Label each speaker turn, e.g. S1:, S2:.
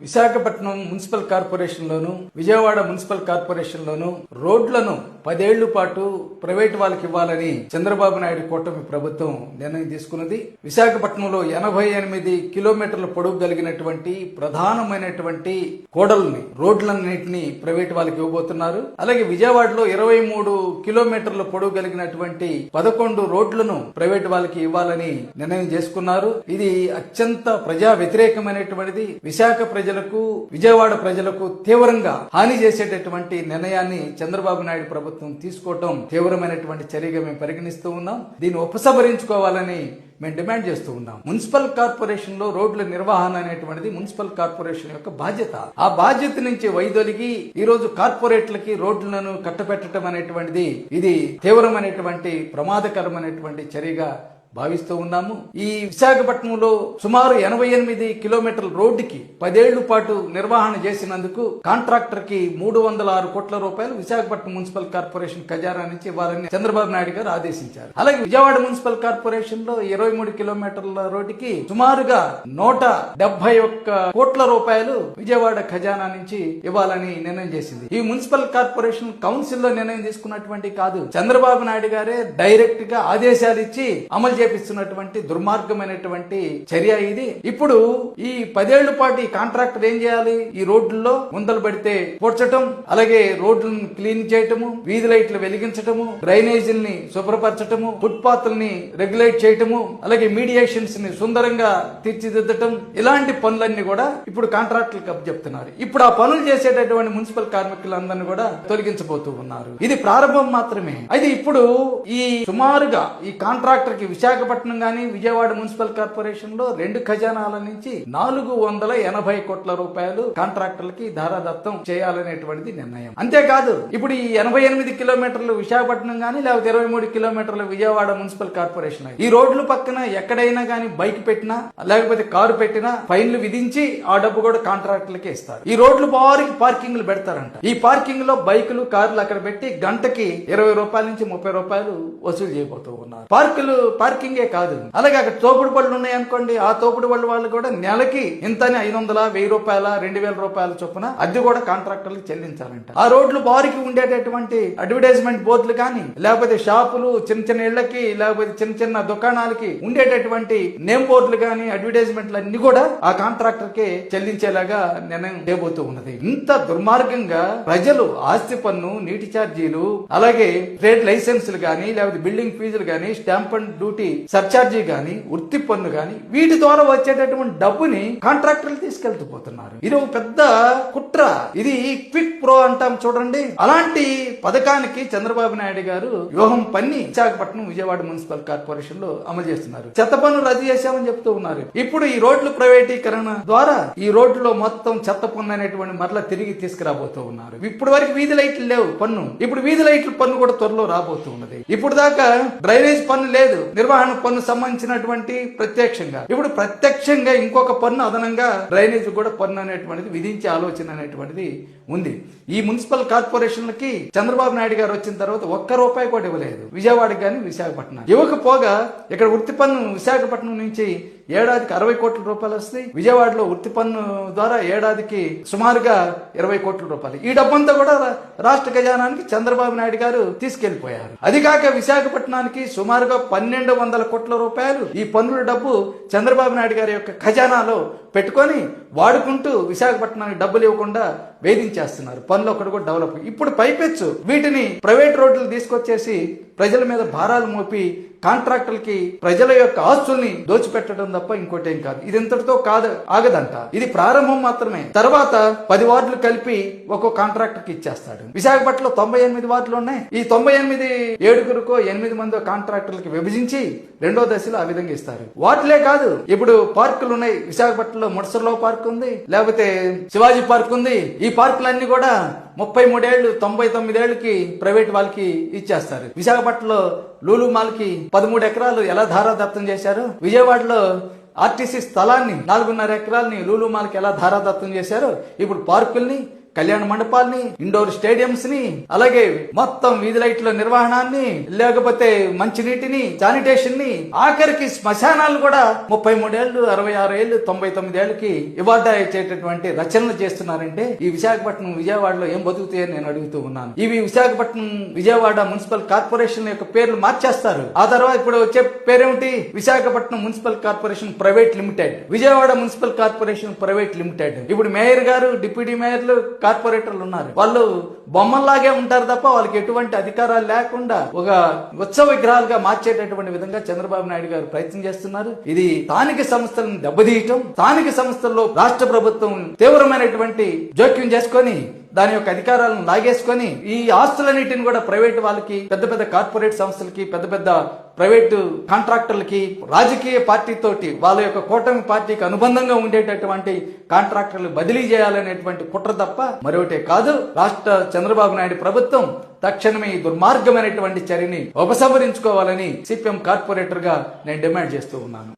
S1: Visakhapatnam municipal కార్పొరేషన్లోను Vijayawada municipal కార్పొరేషన్లోను రోడ్లను పదేళ్ళ పాటు ప్రైవేట్ వాళ్ళకి ఇవ్వాలని చంద్రబాబు నాయుడు కూటమి ప్రభుత్వం నిర్ణయం తీసుకున్నది. విశాఖపట్నంలో ఎనభై ఎనిమిది కిలోమీటర్ల పొడవు కలిగినటువంటి ప్రధానమైనటువంటి కోడల్ని రోడ్లన్నింటినీ ప్రైవేట్ వాళ్ళకి ఇవ్వబోతున్నారు. అలాగే విజయవాడలో ఇరవై మూడు కిలోమీటర్ల పొడవు కలిగినటువంటి పదకొండు రోడ్లను ప్రైవేట్ వాళ్ళకి ఇవ్వాలని నిర్ణయం చేసుకున్నారు. ఇది అత్యంత ప్రజా వ్యతిరేకమైనటువంటిది. విశాఖ ప్రజలకు విజయవాడ ప్రజలకు తీవ్రంగా హాని చేసేటటువంటి నిర్ణయాన్ని చంద్రబాబు నాయుడు ప్రభుత్వం తీసుకోవటం తీవ్రమైనటువంటి చర్యగా మేము పరిగణిస్తూ ఉన్నాం. దీన్ని ఉపసంహరించుకోవాలని మేము డిమాండ్ చేస్తూ ఉన్నాం. మున్సిపల్ కార్పొరేషన్లో రోడ్ల నిర్వహణ అనేటువంటిది మున్సిపల్ కార్పొరేషన్ యొక్క బాధ్యత. ఆ బాధ్యత నుంచి వైదొలిగి ఈ రోజు కార్పొరేట్లకి రోడ్లను కట్టపెట్టడం అనేటువంటిది ఇది తీవ్రమైనటువంటి ప్రమాదకరమైనటువంటి చర్యగా భావిస్తూ ఉన్నాము. ఈ విశాఖపట్నంలో సుమారు ఎనభై ఎనిమిది కిలోమీటర్ల రోడ్డుకి పదేళ్ళ పాటు నిర్వహణ చేసినందుకు కాంట్రాక్టర్కి మూడు వందల ఆరు కోట్ల రూపాయలు విశాఖపట్నం మున్సిపల్ కార్పొరేషన్ ఖజానా నుంచి ఇవ్వాలని చంద్రబాబు నాయుడు గారు ఆదేశించారు. అలాగే విజయవాడ మున్సిపల్ కార్పొరేషన్లో ఇరవై మూడు కిలోమీటర్ల రోడ్డుకి సుమారుగా నూట డెబ్బై ఒక్క కోట్ల రూపాయలు విజయవాడ ఖజానా నుంచి ఇవ్వాలని నిర్ణయం చేసింది. ఈ మున్సిపల్ కార్పొరేషన్ కౌన్సిల్లో నిర్ణయం తీసుకున్నటువంటి కాదు. చంద్రబాబు నాయుడు గారే డైరెక్ట్గా ఆదేశాలు ఇచ్చి అమలు చేపిస్తున్నటువంటి దుర్మార్గమైనటువంటి చర్య ఇది. ఇప్పుడు ఈ పదేళ్ళ పాటు ఈ కాంట్రాక్టర్ ఏం చేయాలి? ఈ రోడ్లలో ముందలు పెడితే పొడ్చటం అలాగే రోడ్లను క్లీన్ చేయటము వీధి లైట్లు వెలిగించటము డ్రైనేజీల్ని శుభ్రపరచటము ఫుట్పాత్లని రెగ్యులేట్ చేయటము అలాగే మీడియేషన్స్ని సుందరంగా తీర్చిదిద్దటం ఇలాంటి పనులన్నీ కూడా ఇప్పుడు కాంట్రాక్టులకు అప్పచెప్తున్నారు ఇప్పుడు ఆ పనులు చేసేటటువంటి మున్సిపల్ కార్మికులందరినీ కూడా తొలగించబోతూ ఉన్నారు. ఇది ప్రారంభం మాత్రమే. అయితే ఇప్పుడు ఈ సుమారుగా ఈ కాంట్రాక్టర్కి విశాఖపట్నం గాని విజయవాడ మున్సిపల్ కార్పొరేషన్లో రెండు ఖజానాల నుంచి నాలుగు వందల ఎనభై కోట్ల రూపాయలు కాంట్రాక్టర్లకి ధారాదత్తం చేయాలనేటువంటిది నిర్ణయం. అంతేకాదు ఇప్పుడు ఈ ఎనభై ఎనిమిది కిలోమీటర్లు విశాఖపట్నం గాని లేకపోతే ఇరవై మూడు కిలోమీటర్లు విజయవాడ మున్సిపల్ కార్పొరేషన్ ఈ రోడ్ల పక్కన ఎక్కడైనా కానీ బైక్ పెట్టినా లేకపోతే కారు పెట్టినా ఫైన్లు విధించి ఆ డబ్బు కూడా కాంట్రాక్టర్లకే ఇస్తారు. ఈ రోడ్లు బారికి పార్కింగ్లు పెడతారంట. ఈ పార్కింగ్లో బైకులు కార్లు అక్కడ పెట్టి గంటకి ఇరవై రూపాయల నుంచి ముప్పై రూపాయలు వసూలు చేయబోతూ ఉన్నారు. పార్కులు పార్కింగ్ కాదు. అలాగే అక్కడ తోపుడు బళ్ళు ఉన్నాయి అనుకోండి ఆ తోపుడు బళ్ళు వాళ్ళు కూడా నెలకి ఇంతని ఐదు వందల వెయ్యి రూపాయల రెండు వేల రూపాయల చొప్పున అది కూడా కాంట్రాక్టర్లకు చెల్లించాలంట. ఆ రోడ్లు బారికి ఉండేటటువంటి అడ్వర్టైజ్మెంట్ బోర్డులు కానీ లేకపోతే షాపులు చిన్న చిన్న ఇళ్ళకి లేకపోతే చిన్న చిన్న దుకాణాలకి ఉండేటటువంటి నేమ్ బోర్డులు కానీ అడ్వర్టైజ్మెంట్లు అన్ని కూడా ఆ కాంట్రాక్టర్ కే చెల్లించేలాగా నిర్ణయం చేయబోతూ ఉన్నది. ఇంత దుర్మార్గంగా ప్రజలు ఆస్తి పన్ను నీటి ఛార్జీలు అలాగే ట్రేడ్ లైసెన్సులు కానీ లేకపోతే బిల్డింగ్ ఫీజులు కానీ స్టాంప్ అండ్ డ్యూటీ సర్చార్జీ గాని వృత్తి పన్ను గాని వీటి ద్వారా వచ్చేటటువంటి డబ్బుని కాంట్రాక్టర్లు తీసుకెళ్తూ పోతున్నారు. ఇది ఒక పెద్ద కుట్ర. ఇది క్విక్ ప్రో అంటాం చూడండి. అలాంటి పథకానికి చంద్రబాబు నాయుడు గారు వ్యూహం పన్ని విశాఖపట్నం విజయవాడ మున్సిపల్ కార్పొరేషన్లో అమలు చేస్తున్నారు. చెత్త పన్ను రద్దు చేశామని చెప్తూ ఉన్నారు. ఇప్పుడు ఈ రోడ్లు ప్రైవేటీకరణ ద్వారా ఈ రోడ్లో మొత్తం చెత్త పన్ను అనేటువంటి మరలా తిరిగి తీసుకురాబోతూ ఉన్నారు. ఇప్పుడు వరకు వీధి లైట్లు లేవు పన్ను. ఇప్పుడు వీధి లైట్లు పన్ను కూడా త్వరలో రాబోతూ ఉన్నది. ఇప్పుడు దాకా డ్రైనేజ్ పన్ను లేదు. నిర్వహణ పన్ను సంబంధించినటువంటి ప్రత్యక్షంగా. ఇప్పుడు ప్రత్యక్షంగా ఇంకొక పన్ను అదనంగా డ్రైనేజ్ కూడా పన్ను అనేటువంటిది విధించే ఆలోచన అనేటువంటిది ఉంది. ఈ మున్సిపల్ కార్పొరేషన్లకి చంద్రబాబు నాయుడు గారు వచ్చిన తర్వాత ఒక్క రూపాయి కూడా ఇవ్వలేదు. విజయవాడకి కానీ విశాఖపట్నం ఇవ్వకపోగా ఇక్కడ వృత్తి పన్ను విశాఖపట్నం నుంచి ఏడాదికి అరవై కోట్ల రూపాయలు వస్తాయి విజయవాడలో వృత్తి పన్ను ద్వారా ఏడాదికి సుమారుగా ఇరవై కోట్ల రూపాయలు. ఈ డబ్బంతా కూడా రా- రాష్ట్ర ఖజానానికి చంద్రబాబు నాయుడు గారు తీసుకెళ్ళిపోయారు అది కాక విశాఖపట్నానికి సుమారుగా పన్నెండు వందల కోట్ల రూపాయలు ఈ పన్నుల డబ్బు చంద్రబాబు నాయుడు గారి యొక్క ఖజానాలో పెట్టుకొని వాడుకుంటూ విశాఖపట్నానికి డబ్బులు ఇవ్వకుండా వేధించేస్తున్నారు. పనులు ఒకటి కూడా డెవలప్ ఇప్పుడు పైపెచ్చు. వీటిని ప్రైవేట్ రోడ్లు తీసుకొచ్చేసి ప్రజల మీద భారాలు మోపి కాంట్రాక్టర్లకి ప్రజల యొక్క ఆస్తుల్ని దోచిపెట్టడం తప్ప ఇంకోటి ఏం కాదు. ఇది ఇంతటితో కాదు ఆగదంట. ఇది ప్రారంభం మాత్రమే. తర్వాత పది వార్డులు కలిపి ఒక్కో కాంట్రాక్టర్కి ఇచ్చేస్తాడు. విశాఖపట్నంలో తొంభై ఎనిమిది వార్డులు ఉన్నాయి. ఈ తొంభై ఎనిమిది ఏడుగురుకో ఎనిమిది మంది కాంట్రాక్టర్లకి విభజించి రెండో దశలో ఆ విధంగా ఇస్తారు. వాటిలే కాదు ఇప్పుడు పార్కులు ఉన్నాయి. విశాఖపట్నంలో ముడసర్లో పార్క్ ఉంది లేకపోతే శివాజీ పార్క్ ఉంది. ఈ పార్కులన్నీ కూడా ముప్పై మూడేళ్ళు తొంభై తొమ్మిదేళ్ళకి ప్రైవేట్ వాళ్ళకి ఇచ్చేస్తారు. విశాఖపట్నంలో లూలు మాల్కి పదమూడు ఎకరాలు ఎలా ధారాదత్తం చేశారు? విజయవాడలో ఆర్టీసీ స్థలాన్ని నాలుగున్నర ఎకరాలని లూలు మాల్కి ఎలా ధారాదత్తం చేశారో? ఇప్పుడు పార్కుల్ని కళ్యాణ మండపాల్ని ఇండోర్ స్టేడియంస్ని అలాగే మొత్తం వీధి లైట్ల నిర్వహణాన్ని లేకపోతే మంచినీటిని శానిటేషన్ని ఆఖరికి శ్మశానాలు కూడా ముప్పై మూడేళ్ళు అరవై ఆరు ఏళ్ళు తొంభై తొమ్మిది ఏళ్ళకి ఇవాళ ఇచ్చేటటువంటి రచనలు చేస్తున్నారంటే ఈ విశాఖపట్నం విజయవాడలో ఏం బతుకుతాయని నేను అడుగుతూ ఉన్నాను. ఇవి విశాఖపట్నం విజయవాడ మున్సిపల్ కార్పొరేషన్ యొక్క పేర్లు మార్చేస్తారు. ఆ తర్వాత ఇప్పుడు వచ్చే పేరేమిటి? Visakhapatnam municipal corporation private limited. Vijayawada municipal corporation private limited. ఇప్పుడు మేయర్ గారు డిప్యూటీ మేయర్లు కార్పొరేటర్లు ఉన్నారు. వాళ్ళు బొమ్మల్లాగే ఉంటారు తప్ప వాళ్ళకి ఎటువంటి అధికారాలు లేకుండా ఒక ఉత్సవ విగ్రహాలుగా మార్చేటటువంటి విధంగా చంద్రబాబు నాయుడు గారు ప్రయత్నం చేస్తున్నారు. ఇది స్థానిక సంస్థలను దెబ్బతీయటం స్థానిక సంస్థల్లో రాష్ట్ర ప్రభుత్వం తీవ్రమైనటువంటి జోక్యం చేసుకొని దాని యొక్క అధికారాలను లాగేసుకొని ఈ ఆస్తులన్నిటిని కూడా ప్రైవేట్ వాళ్ళకి పెద్ద పెద్ద కార్పొరేట్ సంస్థలకి పెద్ద పెద్ద ప్రైవేటు కాంట్రాక్టర్లకి రాజకీయ పార్టీ తోటి వాళ్ళ యొక్క కూటమి పార్టీకి అనుబంధంగా ఉండేటటువంటి కాంట్రాక్టర్లు బదిలీ చేయాలనేటువంటి కుట్ర తప్ప మరొకటే కాదు. రాష్ట్ర చంద్రబాబు నాయుడు ప్రభుత్వం తక్షణమే ఈ దుర్మార్గమైనటువంటి చర్యని ఉపసంహరించుకోవాలని సిపిఎం కార్పొరేటర్గా నేను డిమాండ్ చేస్తూ ఉన్నాను.